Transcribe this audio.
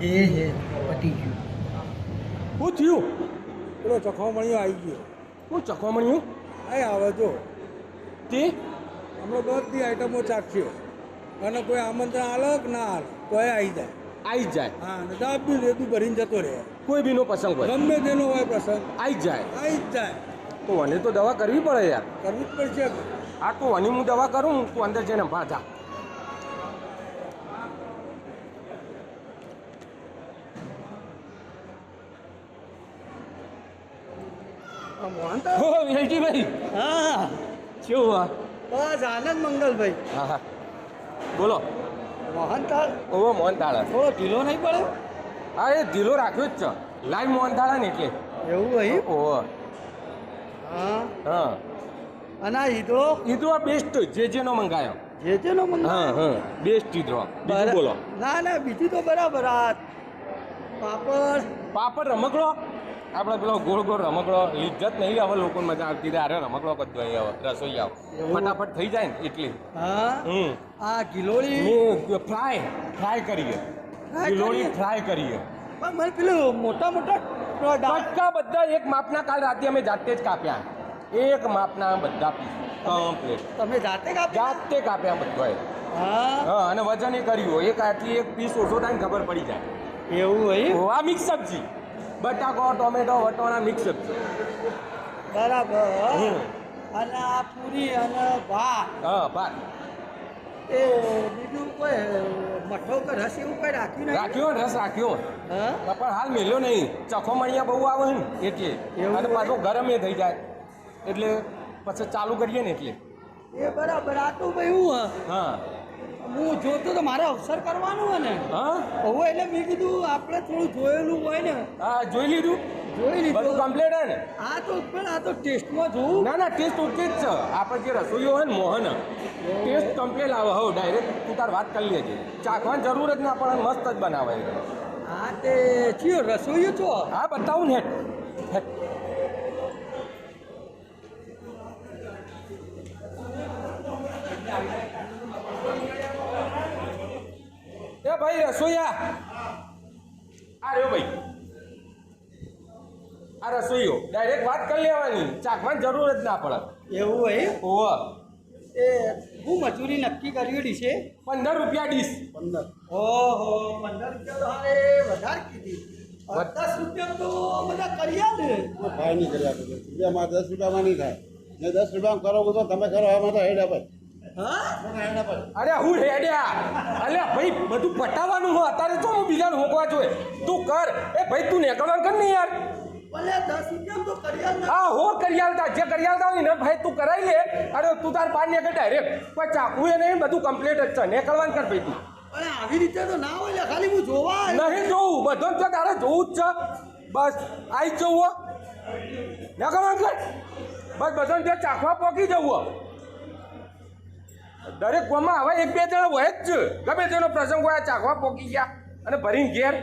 એ હે પટી ગયું. શું થયું? પેલો ચખામણીઓ આવી ગયો. શું ચકવામણ્યું આ આવે જો. તે? હમણાં બધી આઈટમો ચાખ્યો અને કોઈ આમંત્રણ આલે કે ના આલે તો એ આવી જાય. આવી જાય. હા અને દાબ બી રેતું ભરીને જતો રહે. કોઈ બીનો પ્રસંગ હોય. ગમે તેનો હોય પ્રસંગ. આવી જાય. આવી જ જાય. તો મને તો દવા કરવી પડે યાર. કરવી જ પડશે. આ તો વની હું દવા કરું તું અંદર જઈને ભાજા હો વિરલજીભાઈ હા. કેવું હા બસ આનંદ મંગલભાઈ. હા હા. બોલો. મોહનથાળ? ઓવો મોહનથાળ. થોડો ઢીલો નહીં પડે? હા એ ઢીલો રાખ્યો જ છે. લાઈવ મોહનથાળ ને એટલે. એવું ભાઈ ઓહો. હા. હા. અને આ ઈદો ઈદળો બેસ્ટ જે જેનો મંગાયો. જે જેનો મંગાયો? હા હા. બેસ્ટ ઈદરો બીજું બોલો. ના ના બીજું તો બરાબર. આ પાપડ. પાપડ રમકડો? આપણે પેલો ગોળ ગોળ રમકડો લિજ્જત નહીં આવે લોકોને મજા આવતી રહે. અરે રમકડો બધો અહીં આવે રસોઈ આવ? ફટાફટ થઈ જાય ને એટલી હા? હમ. આ ગિલોળી? ફ્રાય ફ્રાય કરીએ. ગિલોળી ફ્રાય કરીએ. પણ મને પેલું મોટા મોટા ટટકા બધા એક માપના કાલ રાતે અમે જાતે જ કાપ્યા. એક માપના બધા પીસ. કમ્પ્લીટ તમે જાતે કાપ્યા? જાતે કાપ્યા બધા હા? હા અને વજન એ કર્યું. એક આટલી એક પીસ ઓછો થાય ને ખબર પડી જાય. એવું હોય આ મિક્સ સબ્જી. બટાકો ટોમેટો વટોણા મિક્સઅપ બરાબર. અને આ પૂરી અને ભાત. હા ભાત. એ બીજું કોઈ મઠો કે રસ એવું કઈ રાખ્યું રાખ્યો રસ રાખ્યો. હા? પણ હાલ મેલ્યો નહીં. ચખો મણિયા બહુ આવે ને એટલે. અને પાછો ગરમ એ થઈ જાય. એટલે પછી ચાલુ કરીએ ને એટલે. એ બરાબર. આ તો ભાઈ હું? હા. હું જોતો તો મારે અવસર કરવાનું હોય ને. હા? હવે એટલે મેં કીધું આપણે થોડું જોયેલું હોય ને. હા જોઈ લીધું? જોઈ બધું લીધું કમ્પ્લીટ હે ને? આ તો પણ આ તો ટેસ્ટમાં જોવું ના ના ટેસ્ટ ઓકે જ છે. આપણે જે રસોઈઓ હોય ને મોહન ટેસ્ટ કમ્પ્લીટ આવે હો ડાયરેક્ટ તું તાર વાત કરી લેજે. ચાખવાની જરૂર જ ના પણ મસ્ત જ બનાવે હા તે ચિયો રસોઈ છો? હા બતાવું ને હેઠ. હેઠ. એ ભાઈ રસોઈયા. આ રહ્યો ભાઈ. આ રસોઈયો. ડાયરેક્ટ વાત કરી લેવાની. ચાખવાની જરૂર જ ના પડે. એવું હોય ઓહો એ હું મજૂરી નક્કી કરી છે? પંદર રૂપિયા ડીશ. પંદર. ઓહો. પંદર રૂપિયા તો હારે વધારે કીધી. દસ રૂપિયા તો બધા કર્યા ને ભાઈ નહીં કર્યા બધું રૂપિયામાં દસ રૂપિયામાં નહીં થાય. ને દસ રૂપિયામાં કરો બધો તમે કરો એમાં તો હેડ ભાઈ. અરે હું રેડ્યા અલે ભાઈ બધું પટાવવાનું હું અત્યારે તો હું બીજાને હોકવા જોઈએ તું કર. એ ભાઈ તું નેકળવાનું કર ને યાર. હા હો કરી આલતા જે કરી આલતા હોય ને ભાઈ તું કરાવી લે. અરે તું તાર પાર નીકળ ડાયરેક્ટ પણ ચાકુ એ નહીં બધું કમ્પ્લીટ જ છે. નીકળવાનું કર ભાઈ તું. આવી રીતે તો ના હોય ખાલી હું જોવા નહીં જોવું બધો જ તારે જોવું જ છે. બસ આવી જ જવું. નીકળવાનું કર. બસ બધો ત્યાં ચાખવા પોકી જવું. દરેક ગામમાં હવે એક બે જણા હોય જ. ગમે તેનો પ્રસંગ હોય ચાખવા પોકી ગયા અને ભરીને ઘેર.